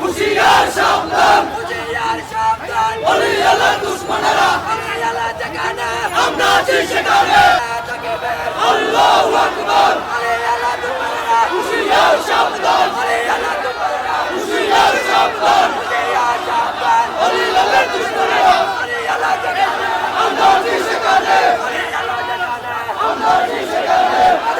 হুশিয়ার সাবধান হুশিয়ার সাবধান। বলি আল্লাহ দুশমনেরা। বলি আল্লাহ যেখানে। আমরা আছি সেখানে। আল্লাহু আকবার। বলি আল্লাহ দুশমনেরা। হুশিয়ার সাবধান। বলি আল্লাহ দুশমনেরা। হুশিয়ার সাবধান। হুশিয়ার সাবধান। বলি আল্লাহ দুশমনেরা। বলি আল্লাহ যেখানে। আমরা আছি সেখানে। বলি আল্লাহ যেখানে। আমরা আছি সেখানে।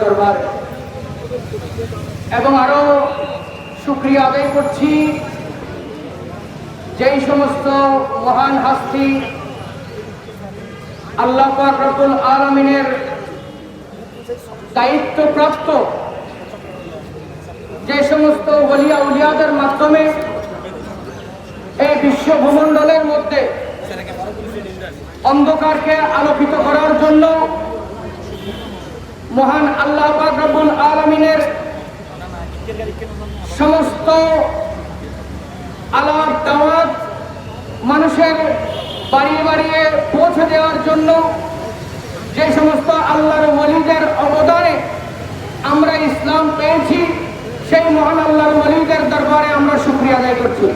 দরবারে। এবং আরও শুকরিয়া আদায় করছি যেই সমস্ত মহান হাস্তি আল্লাহ পাক রব্বুল আলামিনের দায়িত্বপ্রাপ্ত যে সমস্ত ওলিয়া উলিয়াদের মাধ্যমে বিশ্ব ভূমণ্ডলের মধ্যে অন্ধকারকে আলোকিত করার জন্য মহান আল্লাহ রব্বুল আলামিনের সমস্ত আলাপ দাওয়াত মানুষের বাড়িয়ে বাড়িয়ে পৌঁছে দেওয়ার জন্য যে সমস্ত আল্লাহর ওলিদের অবদানে আমরা ইসলাম পেয়েছি, সেই মহান আল্লাহর ওলিদের দরবারে আমরা শুক্রিয়া আদায় করছি।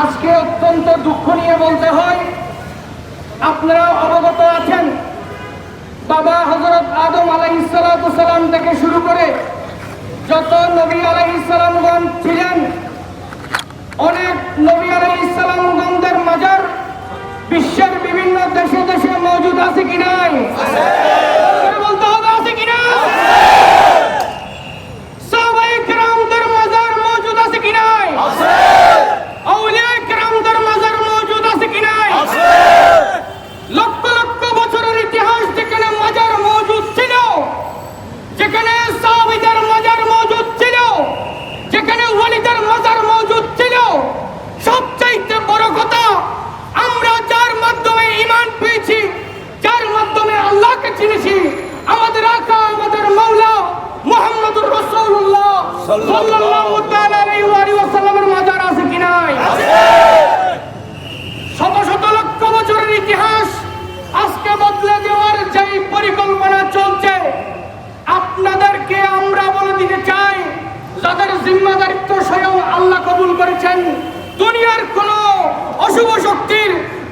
আজকে অত্যন্ত দুঃখ নিয়ে বলতে হয় আপনারা অবগত আছেন, বাবা হজরত আদম আলাইসালাম থেকে শুরু করে যত নবী আলাইসালামগণ ছিলেন, অনেক নবী আলাইসালামগণদের মাজার বিশ্বের বিভিন্ন দেশে দেশে মজুদ আছে কি নাই করে বলতে হবে আছে কি না সাহাবায়ে কেরামদের মাজার মজুদ আছে কি নাই আউলিয়া কেরামদের মাজার মজুদ আছে কি নাই লক্ষ লক্ষ বছরের ইতিহাস যেখানে মাজার মজুদ ছিল যেখানে সাহাবিদের মাজার মজুদ ছিল যেখানে ওয়ালিদের মাজার মজুদ ছিল সবচাইতে বড় কথা আমরা যার মাধ্যমে ইমান পেয়েছি যার মাধ্যমে আল্লাহকে চিনেছি আমাদের আকা আমাদের মাওলা মুহাম্মদুর রাসূলুল্লাহ সাল্লাল্লাহু তাআলা আলাইহি ওয়া সাল্লামের মাজার আছে কি নাই শত শত লক্ষ বছরের ইতিহাস আজকে বদলে দেওয়ার যেই পরিকল্পনা চলছে আপনাদেরকে আমরা বলে দিতে চাই যাদের জিম্মাদারিত্ব স্বয়ং আল্লাহ কবুল করেছেন দুনিয়ার কোন অশুভ শক্তির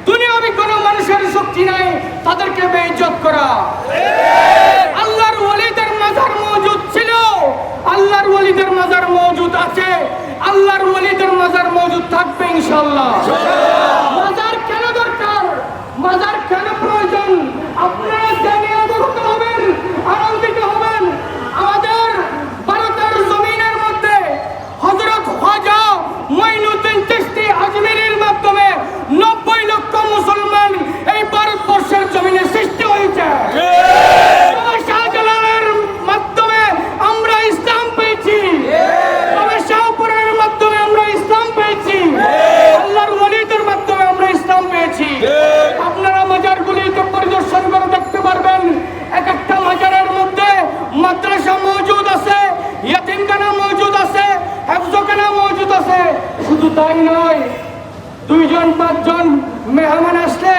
দুনিয়াবি কোন মানুষের শক্তি নাই তাদেরকে বেইজ্জত করা। আল্লাহর ওলিদের মাজার মজুদ ছিল। আল্লাহর ওলিদের মাজার মজুদ আছে। আল্লাহর ওলিদের মাজার মজুদ থাকবে ইনশাআল্লাহ। মাজার কেন দরকার? মাজার কেন প্রয়োজন? আপনারা জেনে অবগত হবেন আনন্দিত হবেন আমাদের ভারতের জমিনের মধ্যে হযরত খাজা মাইনুদ্দিন চিশতি আজমিরের মাধ্যমে নব্বই লক্ষ মুসলমান এই ভারতবর্ষের জমিনে সৃষ্টি হয়েছে। মাধ্যমে আমরা ইসলাম পেয়েছি। মাধ্যমে আমরা ইসলাম পেয়েছি। মাধ্যমে আমরা ইসলাম পেয়েছি। আপনারা মাজারগুলিকে পরিদর্শন করে দেখতে পারবেন। এক একটা মাজারের মধ্যে মাদ্রাসা মজুদ আছে, ইয়াতিমখানা মজুদ আছে, হেফজখানা মজুদ আছে। শুধু তাই নয়, দুইজন, পাঁচজন মেহমান আসলে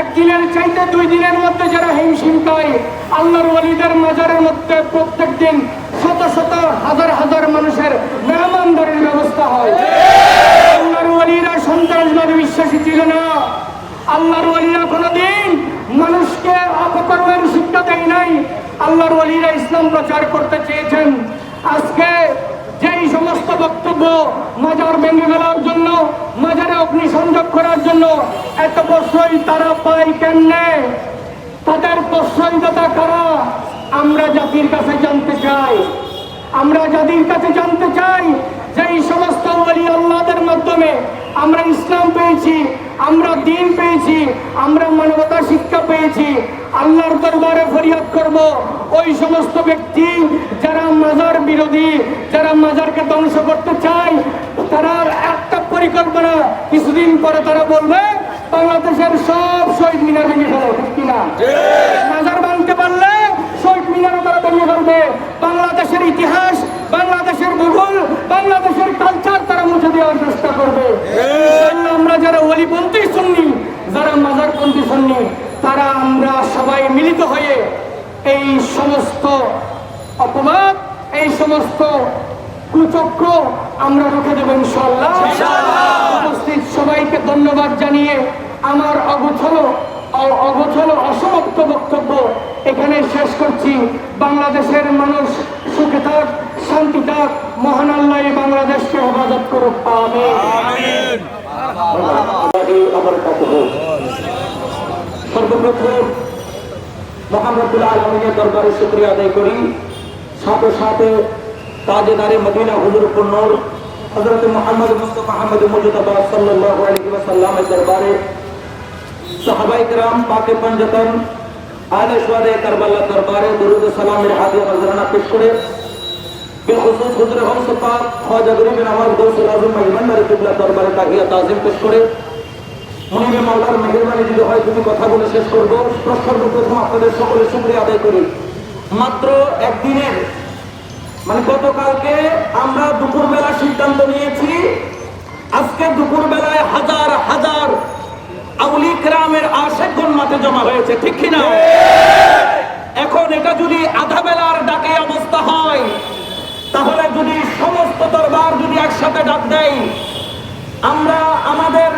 একদিনের চাইতে দুই দিনের মধ্যে যারা হিমশিম পায় আল্লাহর ওলিদের মাজারের মধ্যে প্রত্যেক দিন শত শত হাজার হাজার মানুষের মেহমানদারির ব্যবস্থা হয়। আল্লাহর ওলিরা সন্ত্রাসবাদী বিশ্বাসী ছিল না। আল্লাহর ওলিরা কোনোদিন মানুষকে অপকর্মের শিক্ষা দেয় নাই। আল্লাহর ওলিরা ইসলাম প্রচার করতে চেয়েছেন। আজকে যেই সমস্ত বক্তব্য মাজার ভেঙে ফেলার জন্য, মাজারে অগ্নি সংযোগ করার জন্য এত প্রশ্রয় তারা পায় কেমনে? তাদের প্রশ্রয়দাতা কারা? আমরা জাতির কাছে জানতে চাই। আমরা জাতির কাছে জানতে চাই যে এই সমস্ত আল্লাহদের মাধ্যমে আমরা ইসলাম পেয়েছি। আমরা দিন পেয়েছি আমরা মানবতা শিক্ষা পেয়েছি আল্লাহর দরবারে ফরিয়াদ করব। ওই সমস্ত ব্যক্তি যারা মাজার বিরোধী যারা মাজারকে ধ্বংস করতে চায় তারা একটা পরিকল্পনা কিছুদিন পরে তারা বলবে বাংলাদেশের সব শহীদ মিনার ভেঙে ফেলো ঠিক কিনা মাজার ভাঙতে পারলে শহীদ মিনারও তারা ভেঙে ফেলবে। বাংলাদেশের ইতিহাস বাংলাদেশের ভূগোল বাংলাদেশের কালচার তারা মুছে দেওয়ার চেষ্টা করবে। আমরা যারা অলিপন্থী শুননি যারা মাজারপন্থী শুননি তারা আমরা সবাই মিলিত হয়ে এই সমস্ত অপবাদ এই সমস্ত কুচক্র আমরা রুখে দেবো ইনশাল্লাহ উপস্থিত সবাইকে ধন্যবাদ জানিয়ে আমার অগোছল অগোছলো অসমাপ্ত বক্তব্য এখানে শেষ করছি। বাংলাদেশের মানুষ সুখে থাক শান্তি থাক মহান আল্লাহ বাংলাদেশকে হেফাজত করুক। পাবে আমার কথা সর্বপ্রথম মোহাম্মদুল আলমীর দরবারে শুক্রিয়া আদায় করি। সাথে সাথে তাজেদারে মদিনা হুজুর পুনর হজরত মোহাম্মদ মুস্তফা আহমদ মুজতবা সাল্লাহ আলী সাল্লামের আলে সোয়াদে কারবালা দরবারে দুরুদ সালামের নজরানা পেশ করে হুজুর খাজা গরিব গৌসুল আজম মেহমান কিবলা দরবারে তাহিয়া তাজিম পেশ করে। মনিবে মাওলার মেহরবানি যদি হয়, তুমি কথা বলে শেষ করব। সর্বপ্রথম আপনাদের সকলে শুক্রিয়া আদায় করি। মাত্র একদিনের মানে গতকালকে আমরা দুপুরবেলা সিদ্ধান্ত নিয়েছি, আজকে দুপুরবেলায় হাজার হাজার আউলি গ্রামের আশেকগণ মাঠে জমা হয়েছে, ঠিক কিনা? এখন এটা যদি আধা বেলার ডাকে অবস্থা হয়, তাহলে যদি সমস্ত দরবার যদি একসাথে ডাক দেয়, আমরা আমাদের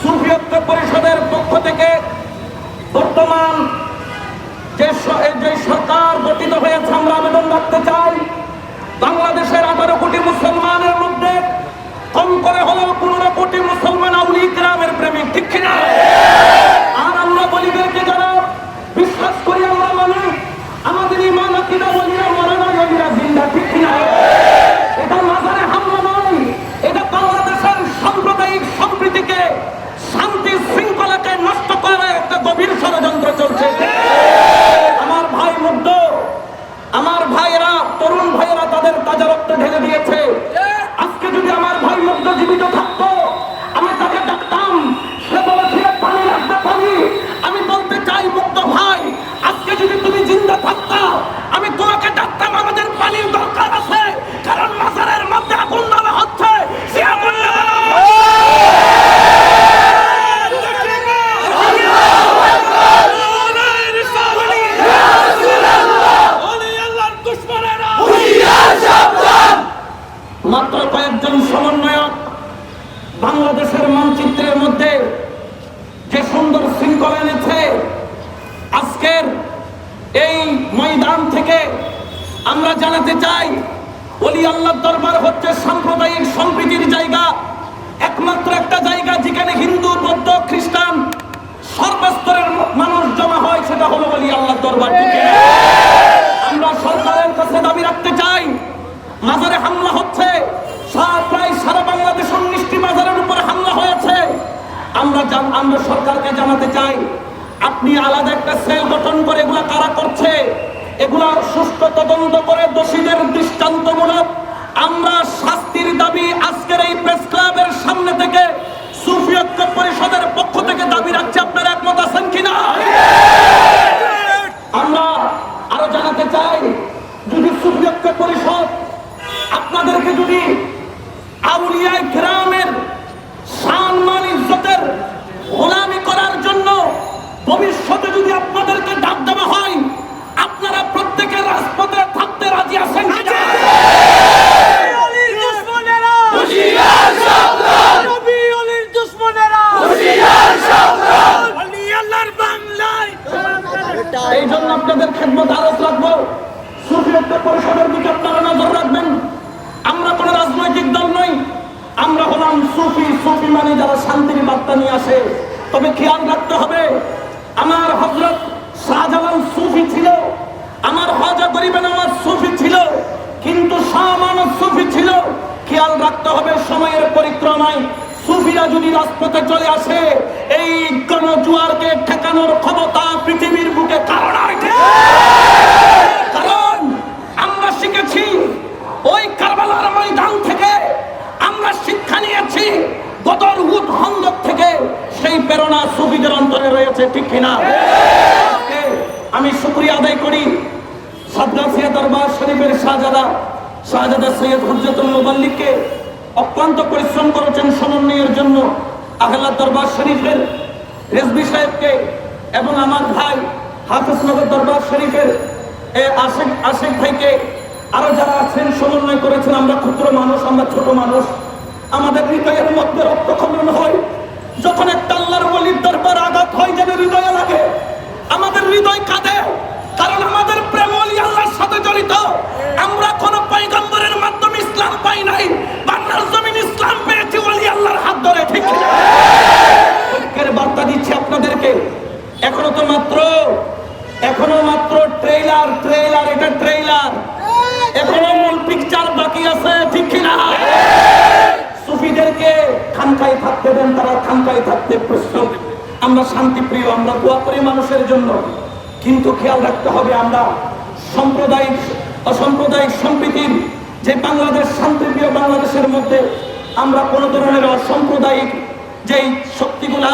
সুফিয়ত্ব পরিষদের পক্ষ থেকে বর্তমান যে যে সরকার গঠিত হয়েছে, আমরা আবেদন রাখতে চাই, বাংলাদেশের আঠারো কোটি মুসলমানের কম করে হলেও পনেরো কোটি মুসলমান আউলি গ্রামের প্রেমিক, ঠিক কিনা? আর আমরা বলি বলিদেরকে যারা বিশ্বাস করি আমরা মানি, আমাদের ইমান আকিদা বলিরা মরে না বলিরা জিন্দা, ঠিক কিনা? এটা মাজারে হামলা নয় এটা বাংলাদেশের সাম্প্রদায়িক সম্প্রীতিকে শান্তি শৃঙ্খলাকে নষ্ট করার একটা গভীর ষড়যন্ত্র চলছে। আমার ভাই মুগ্ধ, আমার ভাইয়েরা তরুণ ভাইয়েরা তাদের তাজা রক্ত ঢেলে দিয়েছে। আজকে যদি আমার ভাই মুগ্ধ জীবিত থাকতো আমি তাকে ডাকতাম সে বলেছিল পানি লাগবে পানি আমি বলতে চাই মুগ্ধ ভাই আজকে যদি তুমি জিন্দা থাকতা আমি তোমাকে ডাকতাম আমাদের পানির দরকার আছে কারণ মাজারের মধ্যে আগুন দেওয়া হচ্ছে সে আগুন নেভানো মাত্র কয়েকজন সমন্বয়ক বাংলাদেশের মানচিত্রের মধ্যে যে সুন্দর শৃঙ্খলা এনেছে আজকের এই ময়দান থেকে আমরা জানাতে চাই অলি আল্লাহ দরবার হচ্ছে সাম্প্রদায়িক সম্প্রীতির জায়গা একমাত্র একটা জায়গা যেখানে হিন্দু বৌদ্ধ খ্রিস্টান সর্বস্তরের মানুষ জমা হয় সেটা হলো অলি আল্লাহ দরবার ঠিক কিনা? আমরা সরকারের কাছে দাবি রাখতে চাই মাজারে হামলা হচ্ছে সা- প্রায় সারা বাংলাদেশ উনিশটি মাজারের উপরে হামলা হয়েছে আমরা সরকারকে জানাতে চাই। আপনি আলাদা একটা সেল গঠন করে এগুলা কারা করছে? এগুলা সুষ্ঠু তদন্ত করে দোষীদের দৃষ্টান্তমূলক। আমরা শাস্তির দাবি আজকের এই প্রেস ক্লাবের সামনে থেকে সুফিয়ত্ব পরিষদের পক্ষ থেকে দাবি রাখছি। আপনারা একমত আছেন কিনা? আমরা আরও জানাতে চাই, যদি সুপ্রিয়ত্ব পরিষদ আপনাদেরকে যদি আউলিয়ায় গ্রামের সম্মান ইজ্জতের গোলামি করার জন্য ভবিষ্যতে যদি আপনাদেরকে ডাক দেওয়া হয় আপনারা প্রত্যেকের রাজপথে থাকতে রাজি আছেন? এই জন্য আপনাদের খেদমত আরজ রাখব। সুফিয়ত্ব পরিষদের দিকে আপনারা নজর রাখবেন। আমরা কোন রাজনৈতিক দল নই। আমরা হলাম সুফি সুফি মানে যারা শান্তির বার্তা নিয়ে আসে। তবে খেয়াল রাখতে হবে আমার হজরত শাহজালাল সুফি ছিল, আমার হজা গরিবেন আমার সুফি ছিল, কিন্তু শাহমানব সুফি ছিল। খেয়াল রাখতে হবে, সময়ের পরিক্রমায় সুফিরা যদি রাজপথে চলে আসে, এই গণজুয়ারকে ঠেকানোর ক্ষমতা পৃথিবীর বুকে কারণ কারণ আমরা শিখেছি, ওই কারবালার ময়দান থেকে আমরা শিক্ষা নিয়েছি, গদর থেকে সেই প্রেরণা সুফিদের অন্তরে রয়েছে, ঠিক কিনা? আমি শুক্রিয়া আদায় করি সাদ্দাসিয়া দরবার শরীফের শাহজাদা শাহজাদা সৈয়দ হুজ্জাতুল মুবাল্লিককে অক্লান্ত পরিশ্রম করেছেন সমন্বয়ের জন্য আহ্লাদ দরবার শরীফের রেজবি সাহেবকে এবং আমার ভাই হাফিজনগর দরবার শরীফের এ আশেক আশেক ভাইকে আরও যারা আছেন, সমন্বয় করেছেন, আমরা ক্ষুদ্র মানুষ, আমরা ছোট মানুষ। আমাদের হৃদয়ের মধ্যে রক্তক্ষরণ হয়। যখন একটা আল্লাহর বলির দরবার আঘাত হয়, যেন হৃদয়ে লাগে। আমাদের হৃদয় কাঁদে, কারণ আমাদের প্রেম অলি আল্লাহর সাথে জড়িত। আমরা কোন পাইগম্বরের মাধ্যমে ইসলাম পাই নাই। বাংলার জমিন ইসলাম পেয়েছি অলি আল্লাহর হাত ধরে, ঠিক বার্তা দিচ্ছি আপনাদেরকে। এখনও তো মাত্র, এখনও মাত্র ট্রেইলার ট্রেইলার, এটা ট্রেইলার। এখনও মূল পিকচার বাকি আছে, ঠিক কিনা সুফিদেরকে খানকায় থাকতে দেন, তারা খানকায় থাকতে প্রস্তুত। আমরা শান্তিপ্রিয়, আমরা দোয়া করি মানুষের জন্য। কিন্তু খেয়াল রাখতে হবে আমরা সাম্প্রদায়িক, অসাম্প্রদায়িক সম্প্রীতির, যে বাংলাদেশ, শান্তিপ্রিয় বাংলাদেশের মধ্যে আমরা কোনো ধরনের অসাম্প্রদায়িক যেই শক্তিগুলা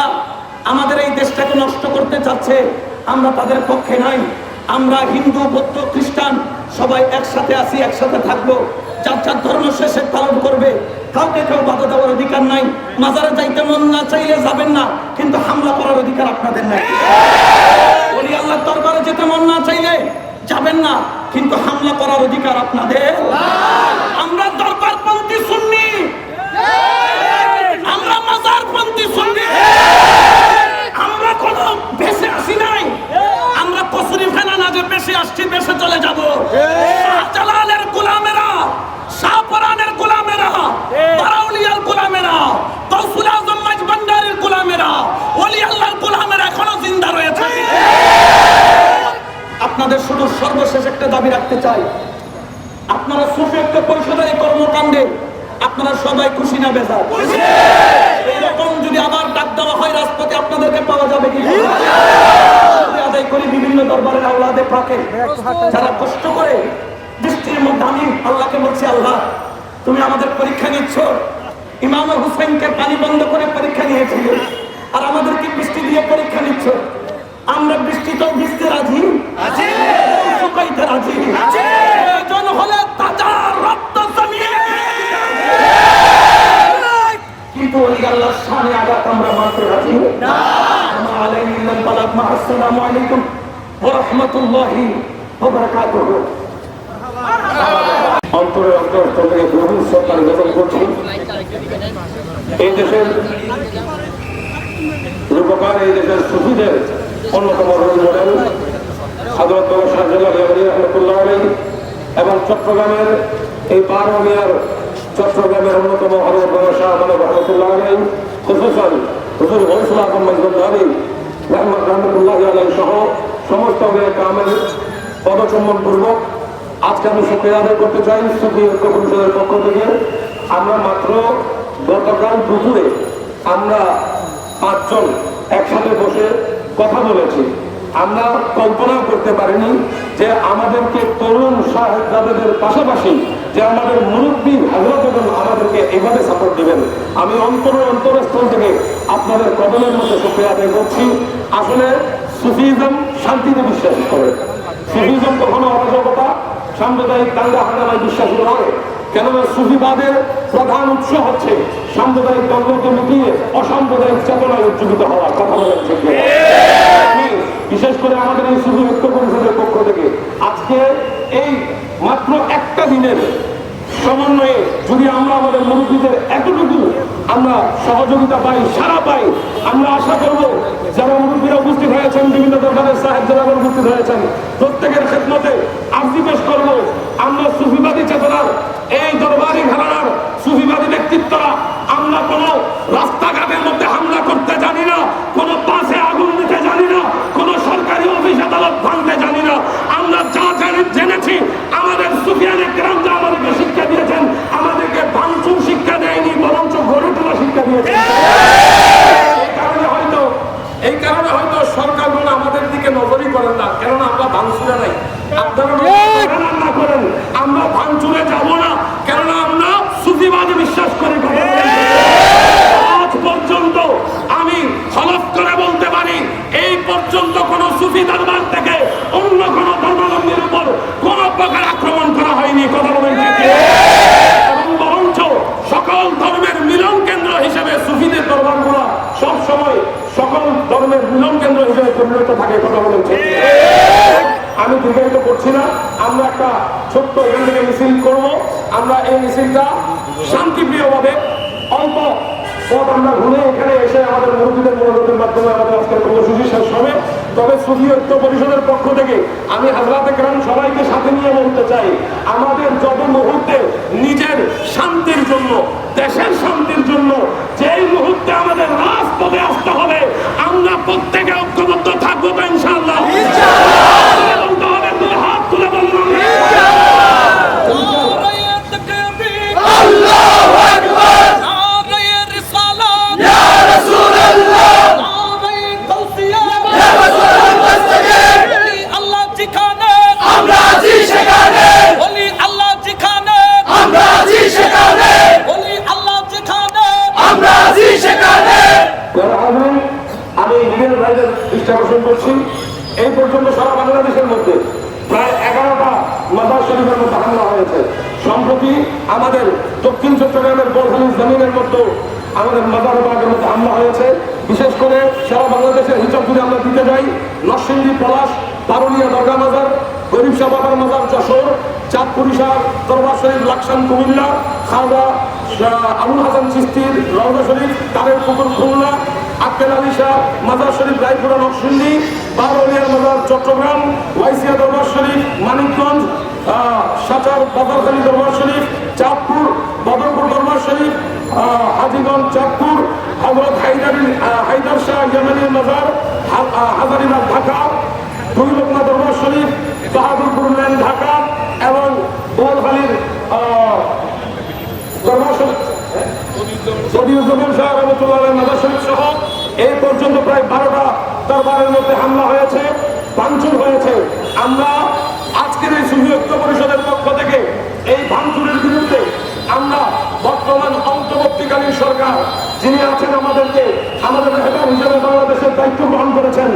আমাদের এই দেশটাকে নষ্ট করতে চাচ্ছে, আমরা তাদের পক্ষে নাই। আমরা হিন্দু, বৌদ্ধ, খ্রিস্টান সবাই একসাথে আসি একসাথে থাকব। যার যার ধর্ম শেষে পালন করবে। কাউকে কেউ বাধা দেওয়ার অধিকার নাই। মাজারে যাইতে মন না চাইলে যাবেন না, কিন্তু হামলা করার অধিকার আপনাদের নাই। বলি আল্লাহ দরবারে যেতে মন না চাইলে যাবেন না, কিন্তু হামলা করার অধিকার আপনাদের। আমরা দরবার পন্থী শুননি আমরা মাজার পন্থী শুননি আমরা কোন বেশে আসি নাই। আমরা কসরি ফেনা না যে বেশি আসছি বেশে চলে যাব। শাহজালালের গোলামেরা, শাহপরানের বারাউলিয়ার গোলামেরা গৌসুল আজম মাঝবান্ডারের গোলামেরা, ওলি আল্লাহর গোলামেরা এখনও জিন্দা রয়েছে। আপনাদের শুধু সর্বশেষ একটা দাবি রাখতে চাই। আপনারা সুফি একটা পরিষদের কর্মকাণ্ডে আপনারা সবাই খুশি না বেজার। এইরকম যদি আবার ডাক দেওয়া হয়, রাজপথে আপনাদেরকে পাওয়া যাবে কি? আদায় করি বিভিন্ন দরবারের আল্লাহদের পাকে। যারা কষ্ট করে বৃষ্টির মধ্যে আমি আল্লাহকে বলছি, আল্লাহ তুমি আমাদের পরীক্ষা নিচ্ছ। ইমাম হুসেনকে পানি বন্ধ করে পরীক্ষা নিয়েছিল। আর আমাদেরকে বৃষ্টি দিয়ে পরীক্ষা নিচ্ছ। আমরা বৃষ্টি তো ভিজতে রাজি। শুকাইতে রাজি। প্রয়োজন হলে তাজা রক্ত জমিয়ে কিন্তু ওই আল্লাহর সামনে আঘাত আমরা মানতে রাজি। না। আসসালামু আলাইকুম ওয়া রাহমাতুল্লাহি ওয়া বারাকাতুহু। অন্তরে অন্তরস্থল থেকে গভীর শ্রদ্ধা নিবেদন করছি। এই দেশের রূপকার, এই দেশের সুফিদের অন্যতম রোল মডেল সাধারণত রহমতুল্লাহ এবং চট্টগ্রামের এই বারো মেয়ার চট্টগ্রামের অন্যতম হজরত রহমতুল্লাহ সহ সমস্ত মেয়ে কামের পদচম্বন পূর্বক আজকে আমি শুক্রিয়া আদায় করতে চাই সুফি ঐক্য পরিষদের পক্ষ থেকে। আমরা মাত্র গতকাল দুপুরে আমরা পাঁচজন একসাথে বসে কথা বলেছি। আমরা কল্পনা করতে পারিনি যে আমাদেরকে তরুণ সাহেবজাদেদের পাশাপাশি যে আমাদের মুরব্বী হজরত আমাদেরকে এভাবে সাপোর্ট দিবেন, আমি অন্তর অন্তরস্থল থেকে আপনাদের কদমের মধ্যে শুক্রিয়া আদায় করছি। আসলে সুফিজম শান্তিতে বিশ্বাস করে। সুফিজম কখনো অরাজকতা সাম্প্রদায়িক দাঙ্গা হাঙ্গামায় বিশ্বাসী নয় কেননা সুফিবাদের প্রধান উৎস হচ্ছে সাম্প্রদায়িক দ্বন্দ্বকে মিটিয়ে অসাম্প্রদায়িক চেতনায় উজ্জীবিত হওয়ার কথা না? আমি বিশেষ করে আমাদের এই সুফি ঐক্য পরিষদের পক্ষ থেকে আজকে এই মাত্র একটা দিনের সমন্বয়ে যদি আমরা আমাদের মুরব্বীদের এতটুকু আমরা সহযোগিতা পাই সারা পাই, আমরা আশা করব যারা মুরব্বীরা উপস্থিত হয়েছেন, বিভিন্ন দরবারের সাহেব যারা উপস্থিত হয়েছেন, প্রত্যেকের করব সুফিবাদী চেতনার, এই দরবারি ঘরানার সুফিবাদী ব্যক্তিত্বরা আমরা কোনো রাস্তাঘাটের মধ্যে হামলা করতে জানি না, কোনো বাসে আগুন দিতে জানি না, কোনো সরকারি অফিস আদালত ভাঙতে জানি না। আমরা যা জানি, জেনেছি, আমাদের সুফিয়ানের গ্রামরা আমাদেরকে শিক্ষা দিয়েছেন, আমাদেরকে ভাঙচুর শিক্ষা দেয়নি, বরঞ্চ গড়ে তোলা শিক্ষা দিয়েছেন। এই কারণে হয়তো, এই কারণে হয়তো সরকারগুলো আমাদের দিকে নজরই করেন না, কেননা আমরা ভাঙচুরে নাই। আপনারা নজর করেন না করেন আমরা ভাঙচুরে যাব না কেননা আমরা সুফিবাদে বিশ্বাস করি কথা বলেন। আজ পর্যন্ত আমি হলফ করে বলতে পারি এই পর্যন্ত কোন সুফি দরবার থেকে অন্য কোন ধর্মাবলম্বীর উপর কোন প্রকার আক্রমণ করা হয়নি, কথা বলেন সকল ধর্মের মিলন কেন্দ্র হিসেবে সুফিদের দরবারগুলো সব সময় সকল ধর্মের মিলন কেন্দ্র হিসেবে পরিণত থাকে, কথা বলেন আমি দীর্ঘায়িত করছি না, আমরা একটা ছোট্ট এখান থেকে মিছিল করব। আমরা এই মিছিলটা শান্তিপ্রিয়ভাবে অল্প পথ আমরা ঘুরে এখানে এসে আমাদের মুরব্বীদের মনোনয়নের মাধ্যমে আমাদের আজকের কর্মসূচি শেষ হবে। তবে সুফি ঐক্য পরিষদের পক্ষ থেকে আমি হাজরাতে গ্রাম সবাইকে সাথে নিয়ে বলতে চাই, আমাদের যত মুহূর্তে নিজের শান্তির জন্য, দেশের শান্তির জন্য যেই মুহূর্তে আমাদের রাজপথে আসতে হবে আমরা প্রত্যেকে ঐক্যবদ্ধ থাকব লিগের ভাইদের দৃষ্টি আকর্ষণ করছি এই পর্যন্ত সারা বাংলাদেশের মধ্যে প্রায় এগারোটা মাদার শরীফের মধ্যে হামলা হয়েছে সম্প্রতি আমাদের দক্ষিণ চট্টগ্রামের বোরহানি জমিনের মধ্যে আমাদের মাদার বাগের মধ্যে হামলা হয়েছে বিশেষ করে সারা বাংলাদেশের হিসাব যদি আমরা দিতে যাই নরসিংদী পলাশ বারুলিয়া দরগা মাজার গরিব শাহ বাবার মাজার যশোর চাঁদপুরি শাহ দরবার শরীফ লাকসান কুমিল্লা খাওয়া আবুল হাসান চিস্তির রওজা শরীফ তারের পুকুর খুলনা আক্কেল আলী শাহ মাজার শরীফ রায়পুরা নকশিন্দি বারোলিয়ার মাজার চট্টগ্রাম ওয়াইসিয়া দরবার শরীফ মানিকগঞ্জ সাচার বাজারখালী দরবার শরীফ চাঁদপুর বদরপুর দরবার শরীফ হাজিগঞ্জ চাঁদপুর হজরত হাইদারি আহ, হায়দার শাহ ইয়ামানির মাজার হাজারিবাগ ঢাকা দুই লোকনা দরবার শরীফ বাহাদুরপুর লেন ঢাকা এবং বোয়ালখালীর আহ, দরবার শরীফ শফিউজ্জামান শাহ রহমতুল্লাহ মাদার সহ এই পর্যন্ত প্রায় বারোটা দরবারের মধ্যে হামলা হয়েছে, ভাঙচুর হয়েছে। আমরা আজকের এই সুফি পরিষদের পক্ষ থেকে এই ভাঙচুরের বিরুদ্ধে আমরা বর্তমান অন্তর্বর্তীকালীন সরকার যিনি আছেন আমাদেরকে আমাদের হেদার হিসেবে বাংলাদেশের দায়িত্ব গ্রহণ করেছেন।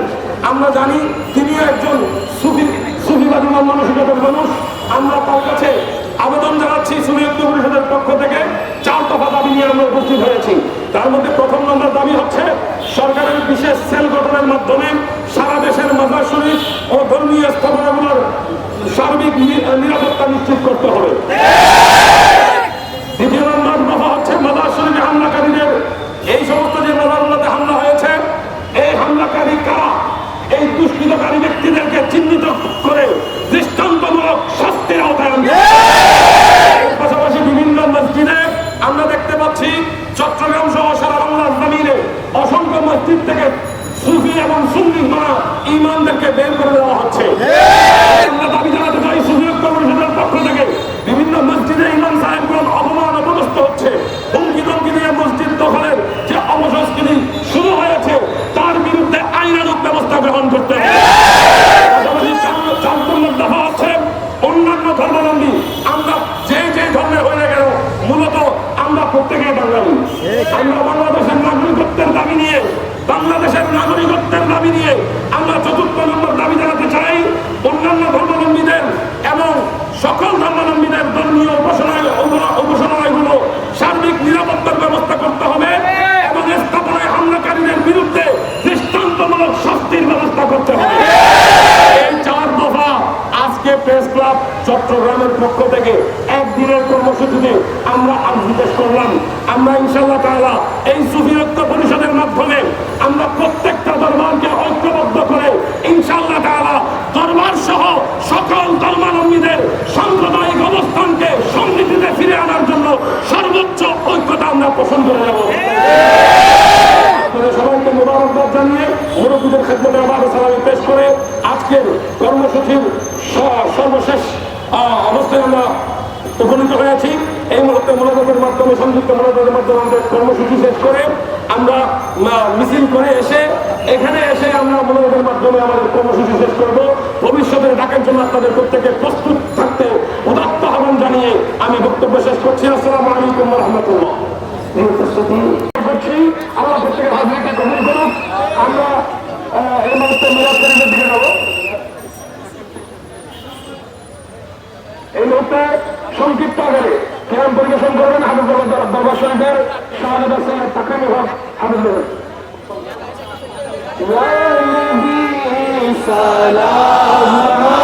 আমরা জানি তিনি একজন সুফি সুফিবাদী মন মানসিকতার মানুষ। আমরা তার কাছে আবেদন জানাচ্ছি সুফি পরিষদের পক্ষ থেকে। চার দফা দাবি নিয়ে আমরা উপস্থিত হয়েছি। তার মধ্যে প্রথম নম্বর দাবি হচ্ছে সরকারের বিশেষ সেল গঠনের মাধ্যমে সারা দেশের মাজার শরীফ ও ধর্মীয় স্থাপনাগুলোর সার্বিক নিরাপত্তা নিশ্চিত করতে হবে। দ্বিতীয় নম্বর দফা হচ্ছে মাদার শরীফে হামলাকারীদের মসজিদ থেকে সুফি এবং সুন্নি মারা ইমানদেরকে বের করে দেওয়া হচ্ছে। আমরা দাবি জানাতে চাই সুফি পরিষদের পক্ষ থেকে বিভিন্ন মসজিদে ইমাম সাহেবগণ অপমান অপদস্থ হচ্ছে হুমকি ধমকি দিয়ে মসজিদ দখলের যে অপসংস্কৃতি শুরু হয়েছে তার বিরুদ্ধে আইনানুক ব্যবস্থা গ্রহণ করতে হবে পাশাপাশি চার- চার নম্বর দফা হচ্ছে অন্যান্য ধর্মাবলম্বী আমরা যে যে ধর্মের হয়ে গেল মূলত আমরা প্রত্যেকে বাঙালি আমরা বাংলাদেশের নাগরিকত্বের দাবি নিয়ে বাংলাদেশের নাগরিকত্বের দাবি নিয়ে আমরা চতুর্থ নম্বর দাবি জানাতে চাই অন্যান্য ধর্মাবলম্বীদের এবং সকল ধর্মাবলম্বীদের ধর্মীয় উপাসনায় উপ- উপাসনালয়গুলো সার্বিক নিরাপত্তার ব্যবস্থা করতে হবে এবং স্থাপনায় হামলাকারীদের বিরুদ্ধে দৃষ্টান্তমূলক শাস্তির ব্যবস্থা করতে হবে এই চার দফা আজকে প্রেস ক্লাব চট্টগ্রামের পক্ষ থেকে একদিনের কর্মসূচিতে আমরা আজ বিশেষ করলাম আমরা ইনশাল্লাহ তাআলা এই সুফি ঐক্য পরিষদের মাধ্যমে আমরা প্রত্যেকটা দরবারকে ঐক্যবদ্ধ করে ইনশাল্লাহ তাআলা দরবার সহ সকল ধর্মাবলম্বীদের সাম্প্রদায়িক অবস্থানকে সমৃদ্ধিতে ফিরে আনার জন্য সর্বোচ্চ ঐক্যতা আমরা পোষণ করে যাব আপনাদের সবাইকে মোবারকবাদ জানিয়ে মুরব্বীদের ক্ষেত্রে আবার সালামি পেশ করে আজকের কর্মসূচির স- সর্বশেষ আহ, অবস্থায় আমরা উপনীত হয়েছি এই মুহূর্তে মোনাজাতের মাধ্যমে সংযুক্ত মোনাজাতের মাধ্যমে আমাদের কর্মসূচি শেষ করে আমরা মিছিল করে এসে, এখানে এসে আমরা মোনাজাতের মাধ্যমে আমাদের কর্মসূচি শেষ করব। ভবিষ্যতের ঢাকার জন্য আপনাদের প্রত্যেকে প্রস্তুত وسلم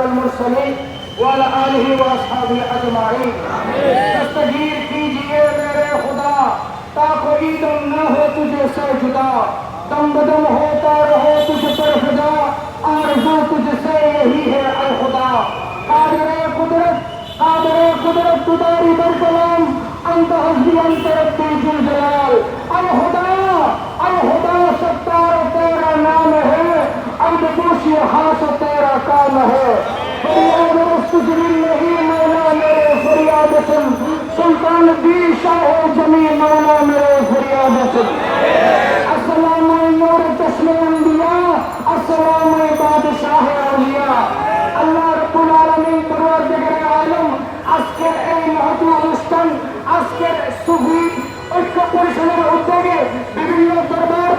والمرسلين وعلى آله وأصحابه أجمعين تستجیب کیجئے میرے خدا تا کوئی دم نہ ہو تجھے سے جدا دم بدم ہوتا رہو تجھ پر خدا آرزو تجھ سے یہی ہے اے خدا قادر قدرت قادر قدرت تداری بر کلام انت حضبی انت ربی جل جلال اے خدا اے خدا अब्द दोषी हाथ तेरा काम है फरियाद मुस्तजमीन नहीं मौला मेरे फरियाद सुन सुल्तान दी शाह जमी मौला मेरे फरियाद सुन अस्सलाम नूर तस्लीम अंबिया अस्सलाम बादशाह औलिया আল্লাহ রাব্বুল আলামিন পরওয়ারদিগারে আলম আজকের এই মহৎ অনুষ্ঠান আজকের সুফি ঐক্য পরিষদের উদ্যোগে বিভিন্ন দরবার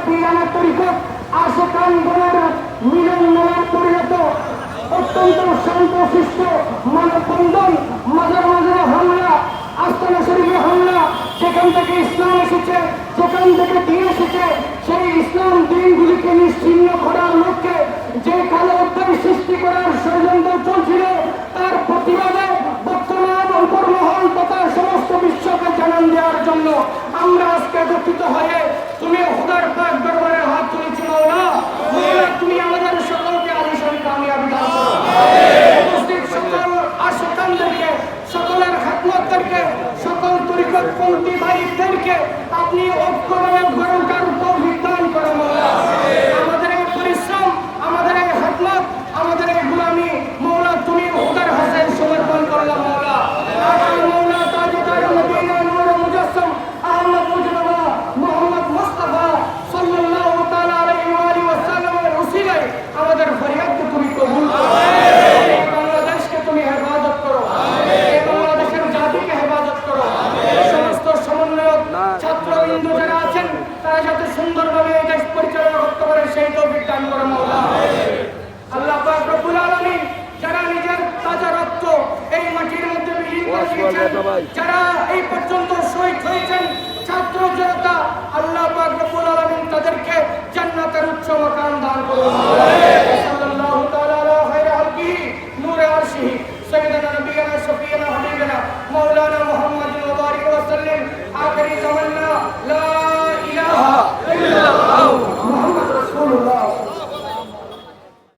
অত্যন্ত শান্ত শিষ্ট মানববন্ধন মাঝে মাঝে হামলা আস্তানা শরীফে হামলা সেখান থেকে ইসলাম এসেছে সেখান থেকে দিন এসেছে, সেই ইসলাম দিনগুলিকে নিশ্চিন্ন করার লক্ষ্যে যে কালো অধ্যায় সৃষ্টি করার ষড়যন্ত্র চলছিল, তার প্রতিবাদে বর্তমান উপরমহল তথা সমস্ত বিশ্বকে জানান দেওয়ার জন্য আমরা আজকে একত্রিত হয়ে তুমি হুদার পাক দরবারে হাত তুলেছি মৌলা মৌলা তুমি আমাদের উপস্থিত সকল সকলের খাতমতদেরকে, সকল তরিকত পন্থী ভাইদেরকে আপনি ঐক্যভাবে গরমকার উপর দান করো মৌলা আমাদের